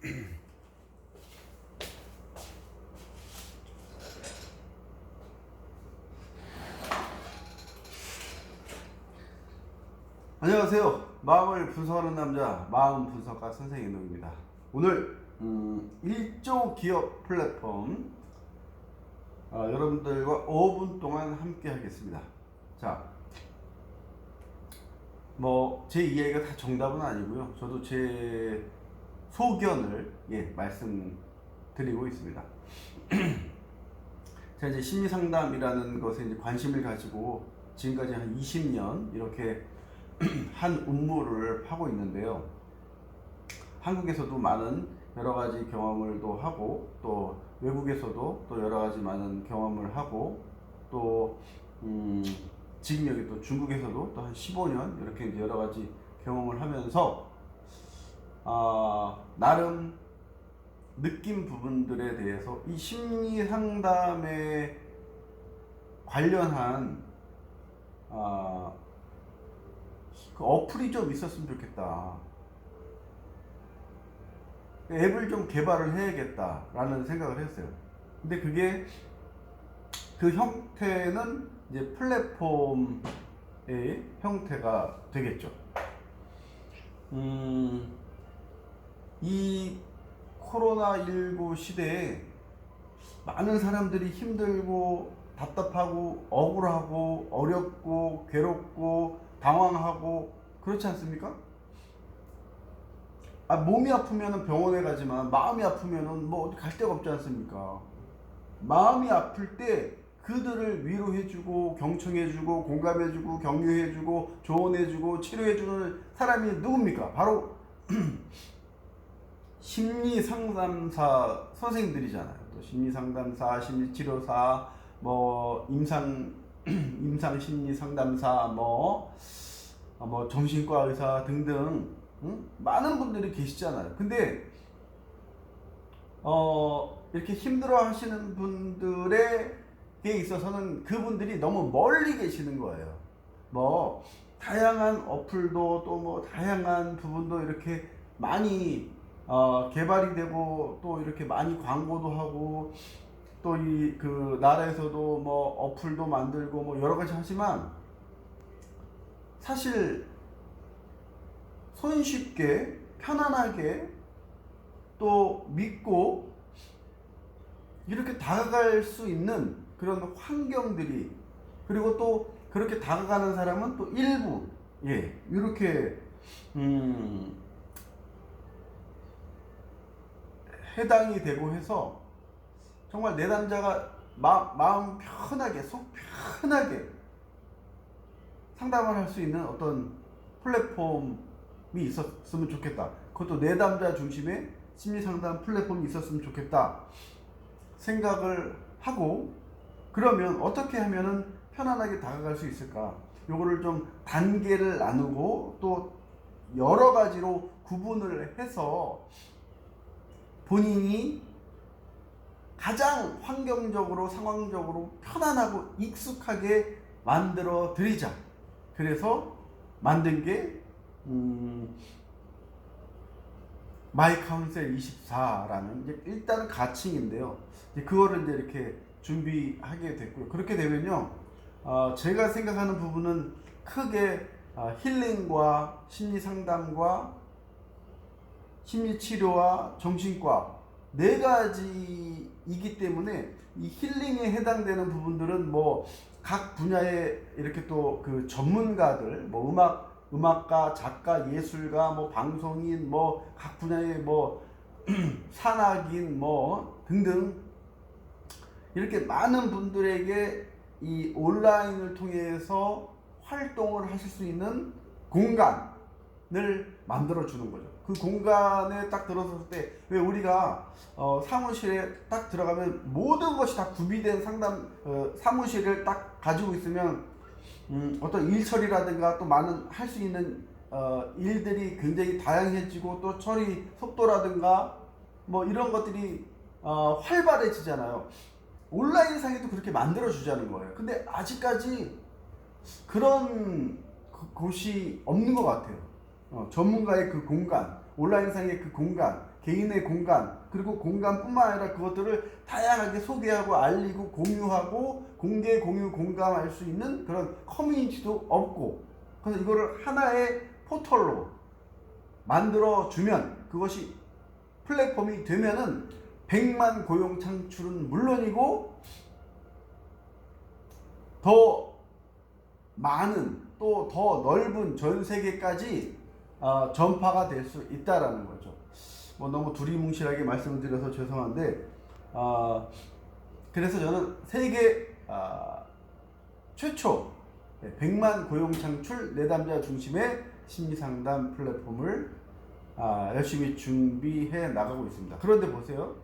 안녕하세요. 마음을 분석하는 남자 마음 분석가 선생님 노입니다. 오늘 음, 1조 기업 플랫폼 어, 여러분들과 5분 동안 함께 하겠습니다. 자, 뭐 제 이야기가 다 정답은 아니고요. 저도 제 소견을 예, 말씀드리고 있습니다. 제가 이제 심리 상담이라는 것에 이제 관심을 가지고 지금까지 한 20년 이렇게 한 업무를 하고 있는데요. 한국에서도 많은 여러 가지 경험을 또 하고 또 외국에서도 또 여러 가지 많은 경험을 하고 또 음, 지금 여기 또 중국에서도 또 한 15년 이렇게 여러 가지 경험을 하면서 아, 나름 느낀 부분들에 대해서 이 심리 상담에 관련한 아, 그 어플이 좀 있었으면 좋겠다. 앱을 좀 개발을 해야겠다라는 생각을 했어요. 근데 그게 그 형태는 이제 플랫폼의 형태가 되겠죠. 음, 이 코로나19 시대에 많은 사람들이 힘들고 답답하고 억울하고 어렵고 괴롭고 당황하고 그렇지 않습니까? 아, 몸이 아프면 병원에 가지만 마음이 아프면 뭐 어디 갈 데가 없지 않습니까? 마음이 아플 때 그들을 위로해주고 경청해주고 공감해주고 격려해주고 조언해주고 치료해주는 사람이 누굽니까? 바로 심리 상담사 선생님들이잖아요. 또 심리 상담사, 심리 치료사, 뭐 임상 임상 심리 상담사, 뭐, 어, 뭐 정신과 의사 등등 응? 많은 분들이 계시잖아요. 근데 어 이렇게 힘들어하시는 분들에게 있어서는 그분들이 너무 멀리 계시는 거예요. 뭐 다양한 어플도 또 뭐 다양한 부분도 이렇게 많이 어, 개발이 되고 또 이렇게 많이 광고도 하고 또 이 그 나라에서도 뭐 어플도 만들고 뭐 여러 가지 하지만 사실 손쉽게 편안하게 또 믿고 이렇게 다가갈 수 있는 그런 환경들이 그리고 또 그렇게 다가가는 사람은 또 일부. 예 이렇게 음 해당이 되고 해서 정말 내담자가 마, 마음 편하게 속 편하게 상담을 할 수 있는 어떤 플랫폼이 있었으면 좋겠다. 그것도 내담자 중심의 심리 상담 플랫폼이 있었으면 좋겠다. 생각을 하고 그러면 어떻게 하면은 편안하게 다가갈 수 있을까? 요거를 좀 단계를 나누고 또 여러 가지로 구분을 해서 본인이 가장 환경적으로 상황적으로 편안하고 익숙하게 만들어 드리자. 그래서 만든 게 음, 마이 카운셀 24라는 이제 일단은 가칭인데요. 이제 그거를 이제 이렇게 준비하게 됐고요. 그렇게 되면요, 어, 제가 생각하는 부분은 크게 어, 힐링과 심리 상담과 심리 치료와 정신과 네 가지이기 때문에 이 힐링에 해당되는 부분들은 뭐 각 분야의 이렇게 또 그 전문가들 뭐 음악 음악가 작가 예술가 뭐 방송인 뭐 각 분야의 뭐 산악인 뭐 등등 이렇게 많은 분들에게 이 온라인을 통해서 활동을 하실 수 있는 공간 을 만들어 주는 거죠. 그 공간에 딱 들어섰을 때 왜 우리가 어, 사무실에 딱 들어가면 모든 것이 다 구비된 상담 어, 사무실을 딱 가지고 있으면 음, 어떤 일 처리라든가 또 많은 할 수 있는 어, 일들이 굉장히 다양해지고 또 처리 속도라든가 뭐 이런 것들이 어, 활발해지잖아요. 온라인상에도 그렇게 만들어 주자는 거예요. 근데 아직까지 그런 그- 곳이 없는 것 같아요. 어, 전문가의 그 공간, 온라인상의 그 공간, 개인의 공간 그리고 공간뿐만 아니라 그것들을 다양하게 소개하고 알리고 공유하고 공개 공유 공감할 수 있는 그런 커뮤니티도 없고 그래서 이거를 하나의 포털로 만들어 주면 그것이 플랫폼이 되면은 100만 고용 창출은 물론이고 더 많은 또 더 넓은 전 세계까지 어, 전파가 될 수 있다라는 거죠. 뭐 너무 두리뭉실하게 말씀을 드려서 죄송한데 어, 그래서 저는 세계 아, 최초 100만 고용 창출 내담자 중심의 심리 상담 플랫폼을 아, 열심히 준비해 나가고 있습니다. 그런데 보세요.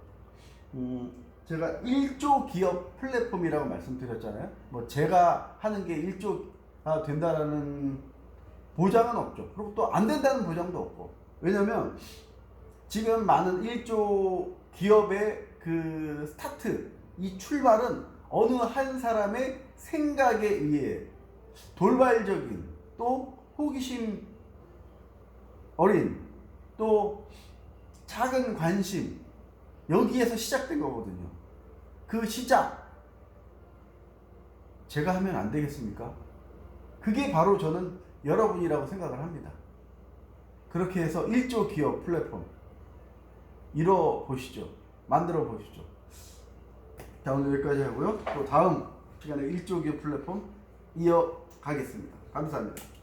음, 제가 1조 기업 플랫폼이라고 말씀드렸잖아요. 뭐 제가 하는 게 1조가 된다라는 보장은 없죠. 그리고 또 안 된다는 보장도 없고. 왜냐면 지금 많은 1조 기업의 그 스타트, 이 출발은 어느 한 사람의 생각에 의해 돌발적인 또 호기심 어린 또 작은 관심 여기에서 시작된 거거든요. 그 시작 제가 하면 안 되겠습니까? 그게 바로 저는 여러분이라고 생각을 합니다. 그렇게 해서 1조 기업 플랫폼 이뤄 보시죠. 만들어 보시죠. 자 오늘 여기까지 하고요. 또 다음 시간에 1조 기업 플랫폼 이어가겠습니다. 감사합니다.